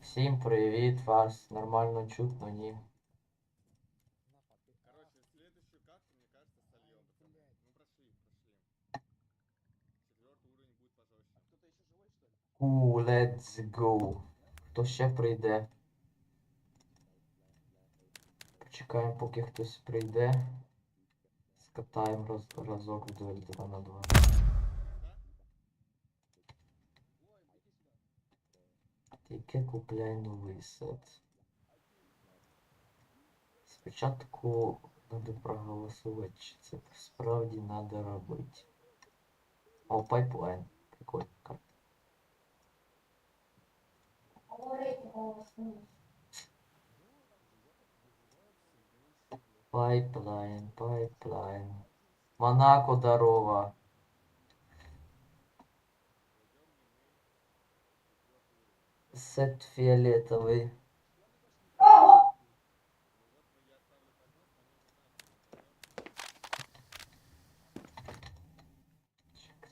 Всім привіт, вас нормально чутно, ні. Короче, следующую карту, мне кажется, сольем. Ну, прошли, прошли. Четвертый уровень будет пожестче. Кто-то еще живой, что ли? У, let's go. Хто ще прийде? Почекаємо, поки хтось прийде. Скатаємо роз, разок в дуель 2 на 2. Тільки купляй новий сет. Спочатку треба проголосувати, чи це справді треба робити. О, пайплайн. Прикольна карта. Пайплайн, пайплайн. Монако здорово. Сет фиолетовый. Чикс.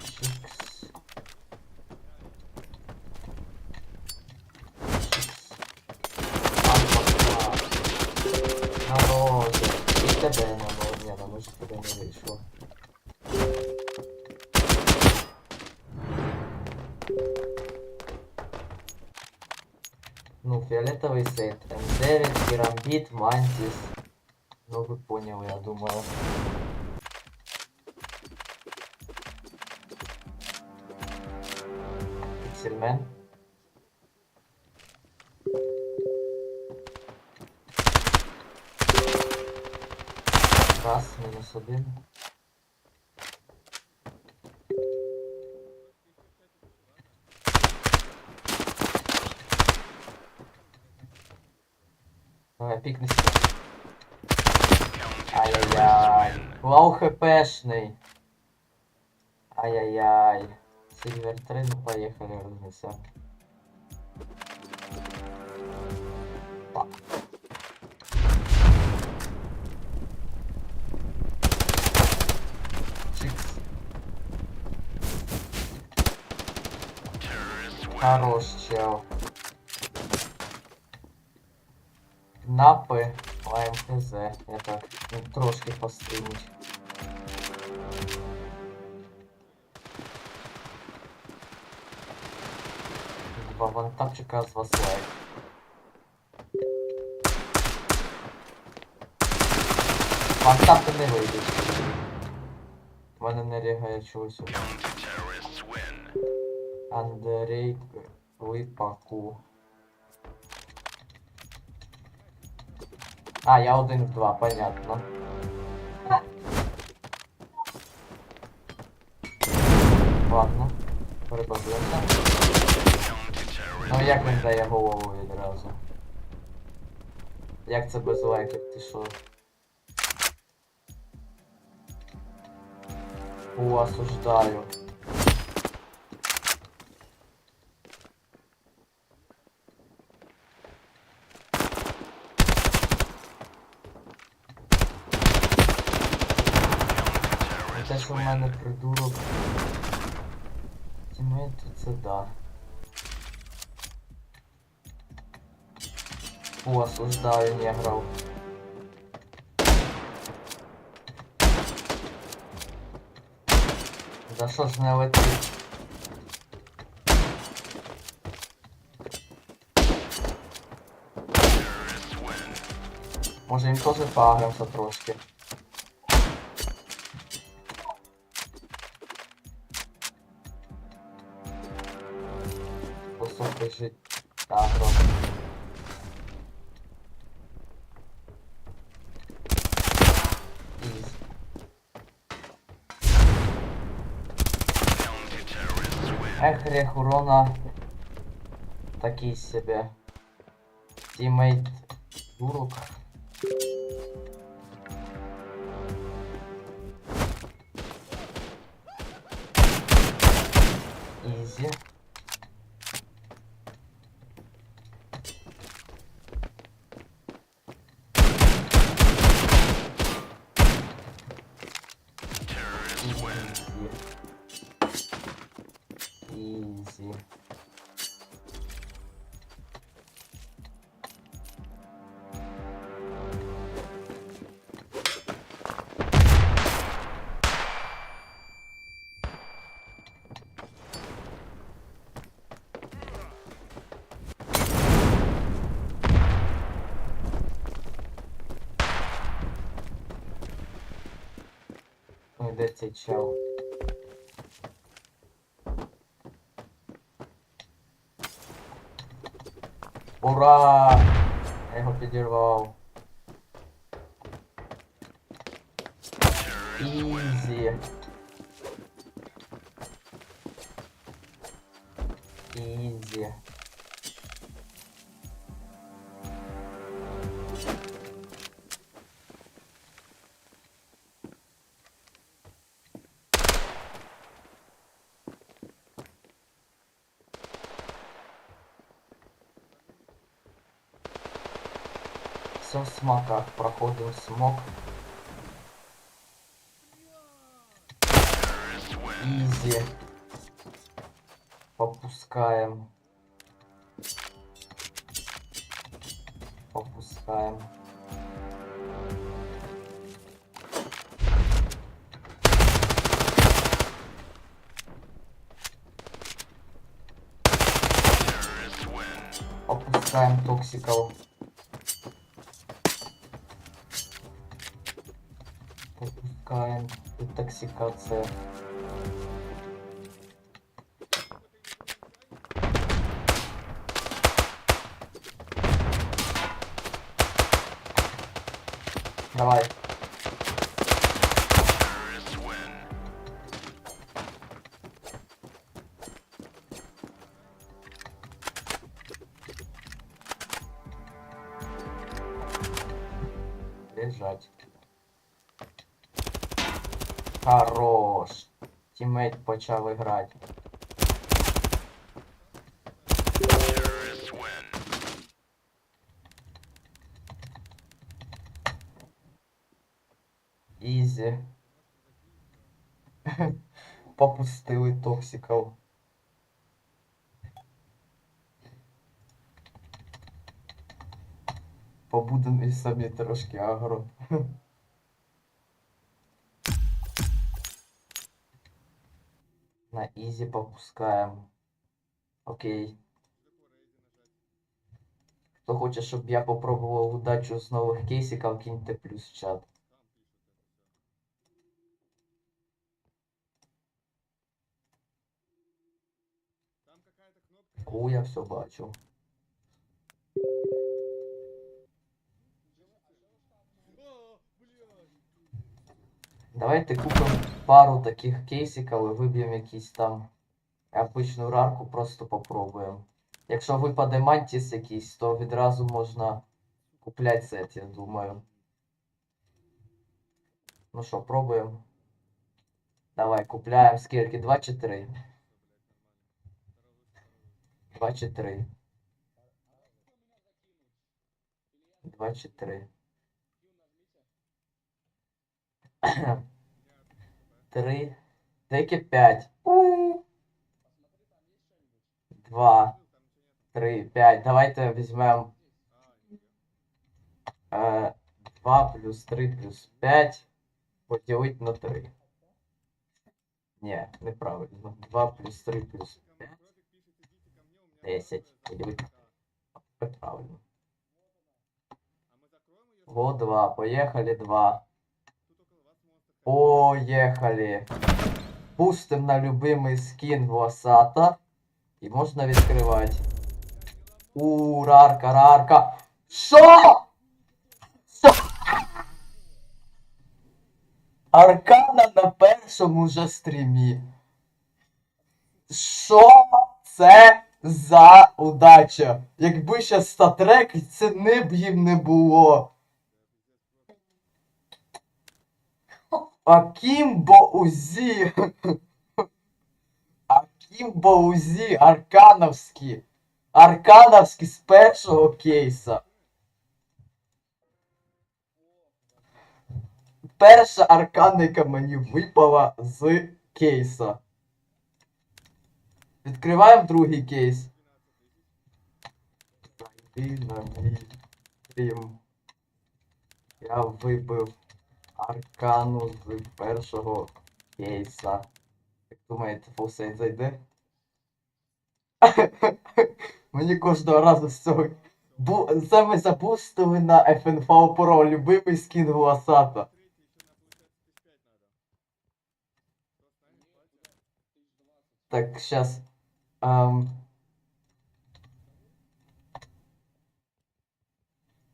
Чикс. Народи. І тебе не можна, на може тебе не вийшло. Ну, фиолетовый сет. М9, Керамбит, Мантис. Ну, вы поняли, я думаю. Пиксельмен. Раз, мінус один. Хпшний. Ай-яй-яй. Сильвер 3, ну поехали, разнесем. Чикс. Хорош, чел. Напи, лайм хз. Так ну, трошки пострімить. Два вантапчика з вас лайк. Вантапи не вийдуть. В мене не рігає чогось. Андрей Липаку. А, я один в два, понятно. Ладно, Прибавлюся. Ну як він дає голову відразу? Як це без лайків, ти що? О, осуждаю. Те, що в мене придурок. Тімейт, то це да. О, осуждаю, не грав. За що ж не летить? Може їм теж поагримся трошки. Високий жить агро. Із. Ех, рех урона такий себе. Тімейт турок. Ізі. Easy. That's it, show. Цей чел? Ура! Я його підірвав. Ізі. Все в проходим смок. Изи. Попускаем. Интоксикация. Давай. Почав грати. Ізі. Попустили токсиков. Побудемо і самі трошки агро. На изи попускаем. Окей. Хто хоче, щоб я попробував удачу з нових кейсиків, киньте плюс в чат. Ку, я все бачу. Давайте купимо пару таких кейсиків і виб'ємо якийсь там обичну рарку, просто попробуємо. Якщо випаде мантіс якийсь, то відразу можна купляти сет, я думаю. Ну що, пробуємо. Давай, купляємо скільки? 2 чи 3? 2 чи 3? 2 чи 3? Три. Деякі п'ять. У. Два. Три, п'ять. Давайте візьмемо е, 2 плюс 3 плюс 5 поділити на 3. Ні, неправильно. 2 плюс 3 плюс 5. 10. Поділити на 3. Правильно. Во 2. Поїхали 2. Поїхали. Пустим на любимий скін Васата. І можна відкривати. У, рарка, рарка. Що? Аркана на першому же стрімі. Що це за удача? Якби ще статрек, це не б їм не було. Акімбо Узі. Акімбо Узі, Аркановські. Аркановські з першого кейса. Перша арканика мені випала з кейса. Відкриваємо другий кейс. Я вибив аркану з першого кейса. Як думаєте, фулсейт зайде? Мені кожного разу з цього. Бу... Ми запустили на FNV Pro, любимий скін Гуасата. Так, сейчас. Ам...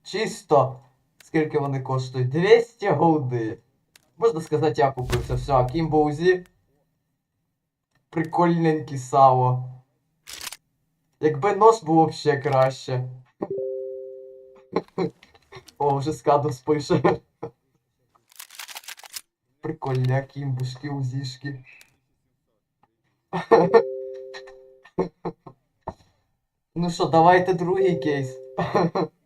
Чисто. Скільки вони коштують? 200 голди. Можна сказати, я купив це все. А Кімбоузі. Прикольненький сало. Якби нож був ще краще. О, вже скадус пише. Прикольні кімбушки, узішки. Ну що, давайте другий кейс.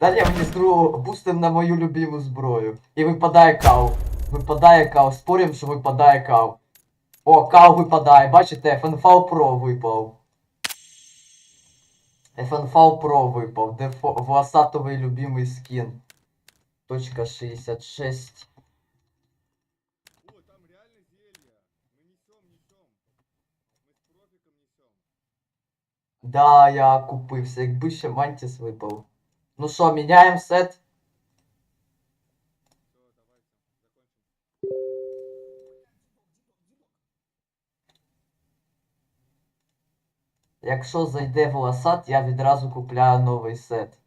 Далі мені з другого бустим на мою любиму зброю. І випадає кау. Випадає кау. Спорим, що випадає кау. О, кау випадає. Бачите, FNV Pro випав. FNV Pro випав. Де Власатовий любимий скін. Точка 66. О, там реально зелье. Мы несем, несем. С профиком несем. Да, я купився, якби ще Мантіс випав. Ну що, міняємо сет? Якщо зайде волосат, я відразу купляю новий сет.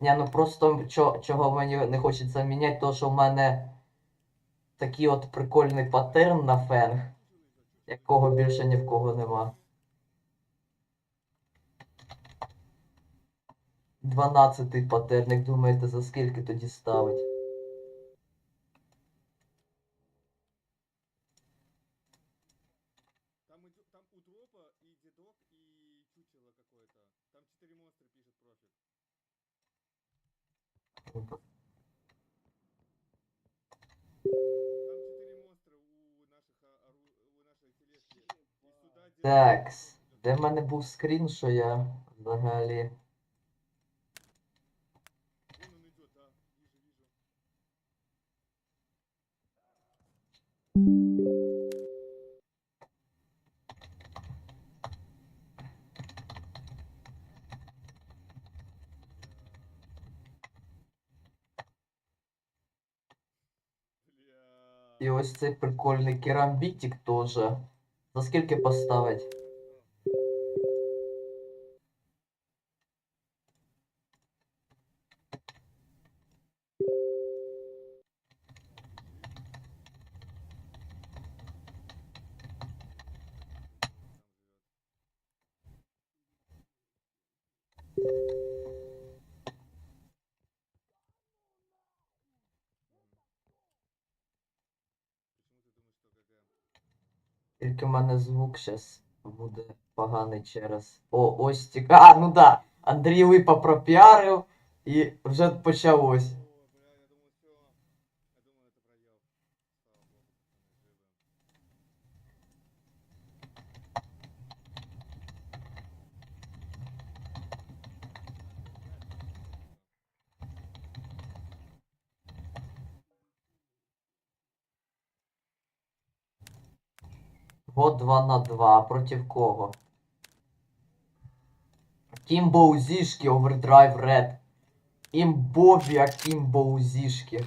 Ні, ну просто чо, чого мені не хочеться міняти, то що в мене такий от прикольний паттерн на фенг, якого більше ні в кого нема. 12 паттерн, як думаєте, за скільки тоді ставить? Де в мене був скрін, що я взагалі. І ось цей прикольний керамбітик теж. За скільки поставить? Тільки в мене звук зараз буде поганий через. О, ось тік. А, ну да. Андрій Липа пропіарив і вже почалось. Год 2 на 2. Проти кого? Кімбоузішки, овердрайв ред. Імбові акімбоузішки.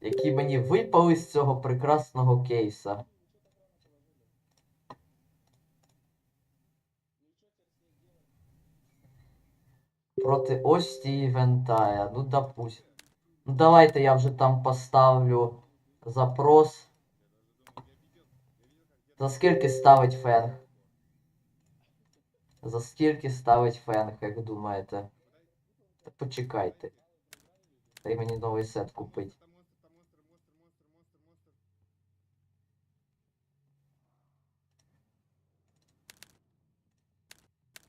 Які мені випали з цього прекрасного кейса. Проти Ості і Вентая. Ну допусть. Ну давайте я вже там поставлю запрос. За скільки ставить фенг? За скільки ставить фенг, як думаєте? Та почекайте. Дай мені новий сет купить. Там монстр, там монстр, монстр, монстр, монстр, монстр.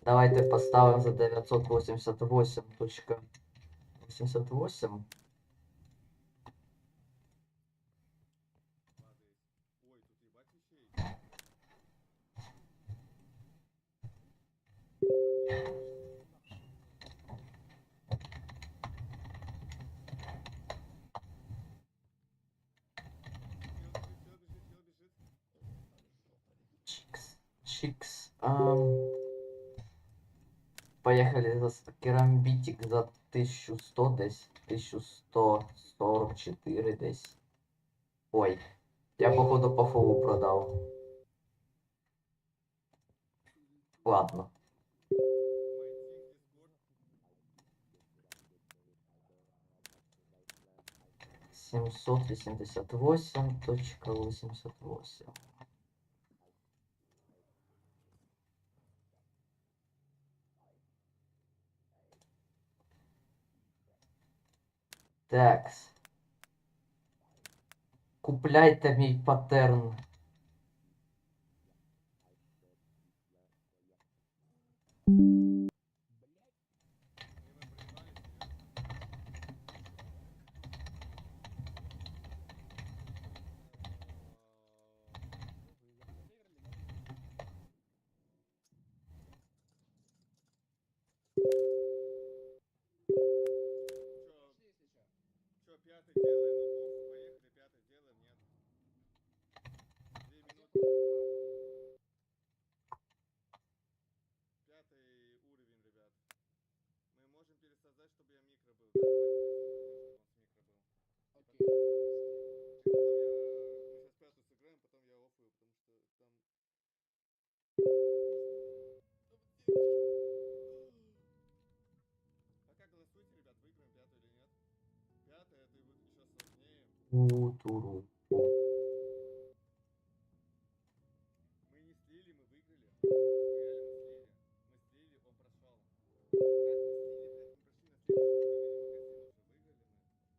Давайте поставимо за 988.88. Шикс. Эм... Поехали за керамбитик за 1100 десь. 1144 десь. Ой. Я походу по фолу продал. Ладно. Семьсот восемьдесят восемь точка восемьдесят восемь. Такс. Купляйте мій паттерн. Чё, мы.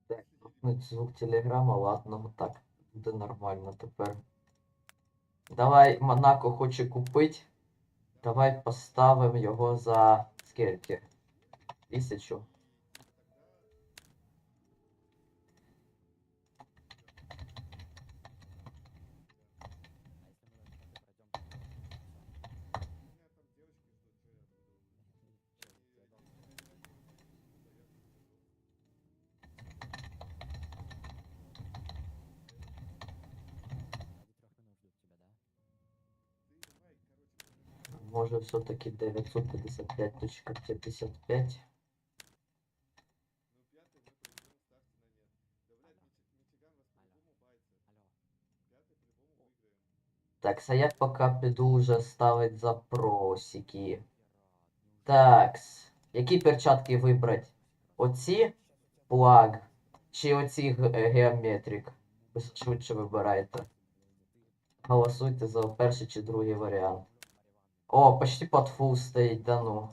Так, ну, звук телеграма, ладно, так буде нормально тепер. Давай, Монако хоче купити. Давай поставимо його за скільки? Тисячу. Пятый по-любому выиграем. Так, а я поки піду вже ставить запросики. Такс. Які перчатки вибрати? Оці плаг чи оці е, геометрик? Ви швидше вибирайте. Голосуйте за перший чи другий варіант. О, почти под фул стоїть, да ну.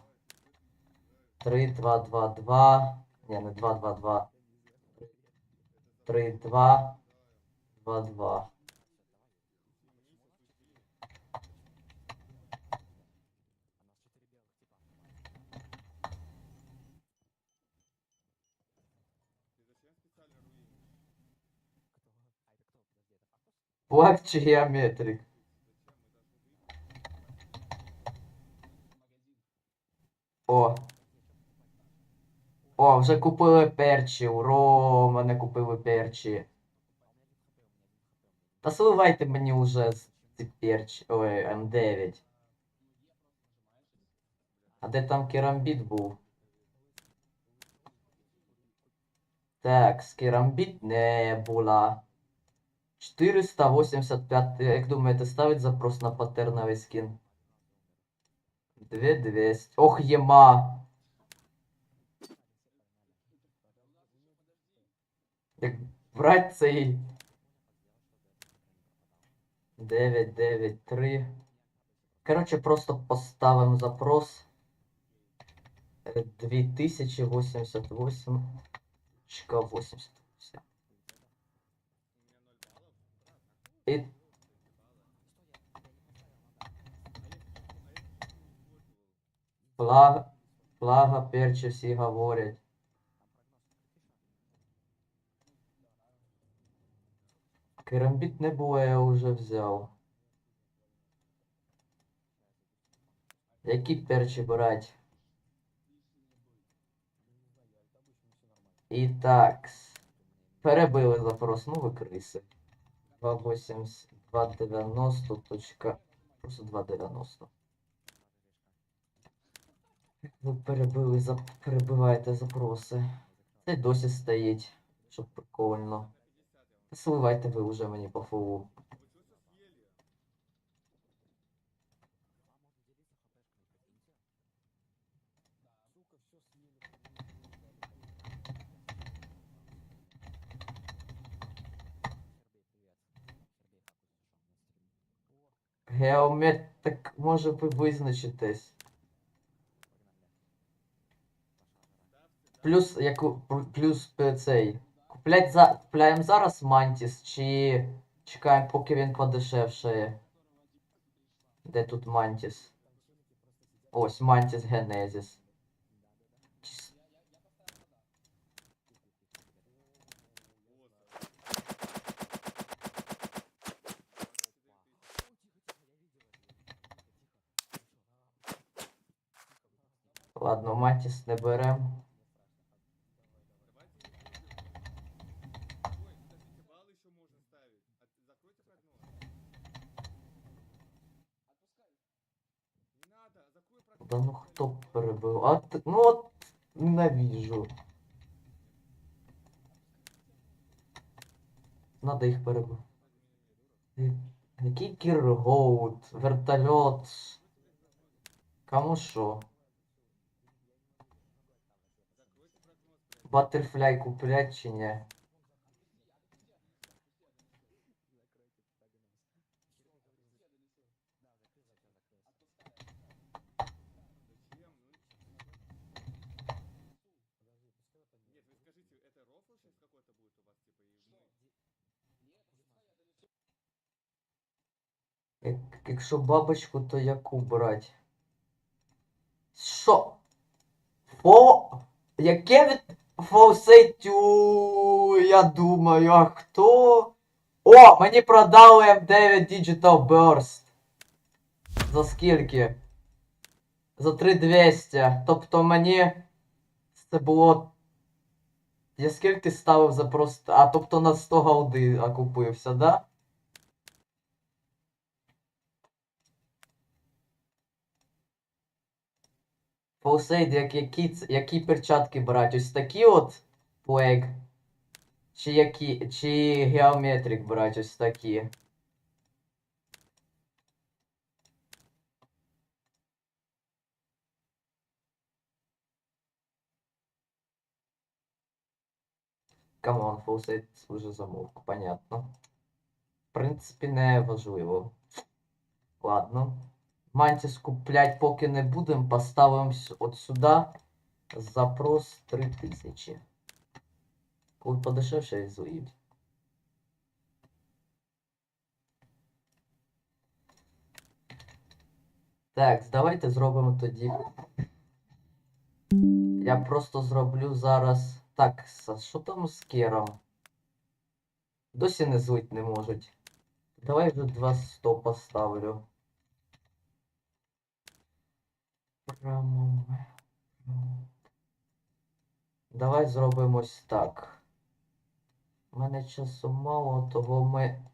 3, 2, 2, 2. Ні, не 2, 2, 2. 3, 2, 2, 2. Ты зачем специально О. О, вже купили перчі. Уро, мене купили перчі. Та сливайте мені уже ці перчі. Ой, М9. А де там керамбіт був? Так, керамбіт не була. 485. Як думаєте, ставить запрос на патерновий скін? 2200. Ох, єма! Як брать цей 993. Коротше, просто поставимо запрос. Е, 2088. Чка 88. У меня 0 баллов. І А я, а я чуть-чуть использовал. Плага, плага, перчі всі говорять. Керамбіт не було, я вже взяв. Які перчі брать? І так. Перебили запрос, ну ви криси. 280, 290, точка. Просто 290. Ви перебили, за... перебиваєте запроси. Це досі стоїть, щоб прикольно. Сливайте ви вже мені по съели? Геомет, може ви визначитесь. Плюс, яку, плюс цей. Куплять за, купляємо зараз Мантіс, чи чекаємо, поки він подешевшає. Де тут Мантіс? Ось, Мантіс Генезіс. Ладно, Мантіс не берем. Ой, подождите, балл еще можно ставить. А ты закройте прогноз. Не надо, закрой прогноз. Да ну хто перебив? А ти- ну от ненавіжу. Надо їх перебити. Який кіргоут, вертольот. Кому що? Баттерфляй куплять чи ні? Якщо бабочку, то яку брать? Що? Фо... Яке від фоусейтю? Я думаю, а хто? О, мені продали M9 Digital Burst. За скільки? За 3200. Тобто мені це було. Я скільки ставив за просто. А тобто на 100 голди окупився, да? Фоусейд, як, які, які перчатки брати? Ось такі от Plague? Чи які. Чи Geometric брати ось такі? Камон, Фоусейд уже замовк, понятно. В принципі, не важливо. Ладно. Мантіс куплять поки не будемо, поставимо с- от сюди запрос 3000. Коли подешевше зують. Так, давайте зробимо тоді. Я просто зроблю зараз. Так, що там з кером? Досі не злить не можуть. Давай вже 200 поставлю. Давай зробимо ось так. У мене часу мало, того ми.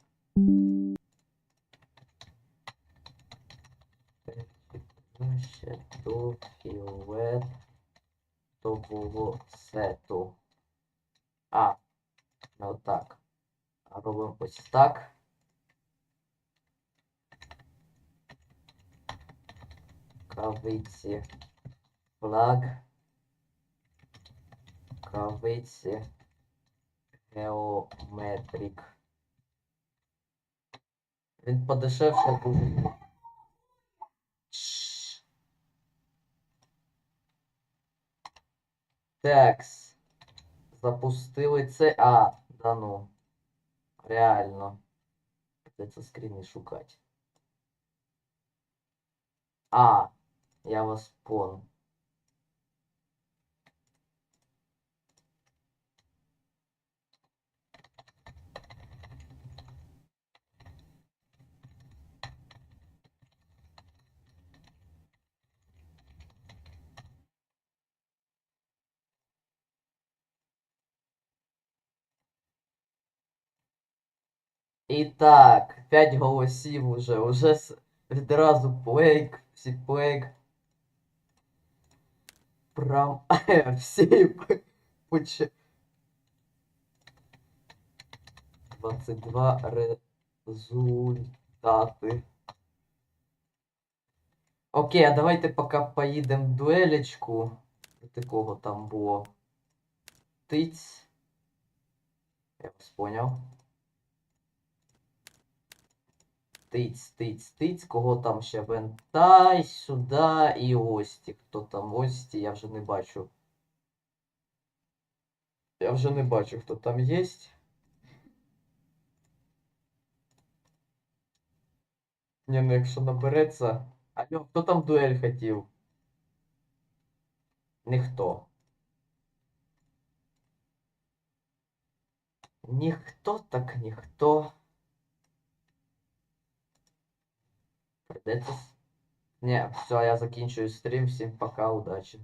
Ще до фіолетового сету. А, не отак. Робимо ось так. Кавиці. Флаг. Кавиці. Геометрик. Він подешевше буде. Чш. Такс. Запустили це. А, да ну. Реально. Придеться скріни шукати. А, Я вас понял. Итак, так, 5 голосів уже. Уже відразу плейк, всі плейк. Прям всі поч... 22 результати. Окей, а давайте поки поїдемо в дуелечку. Проти кого там було? Тиць. Я вас поняв. Тиць, тиць, тиць, кого там ще Вентай, сюди і Ості. Хто там Ості, я вже не бачу. Я вже не бачу, хто там є. Ні, ну якщо набереться. Алло, хто там дуель хотів? Ніхто. Ніхто так ніхто. С- Ні, все, я закінчую стрім. Всім пока, удачі.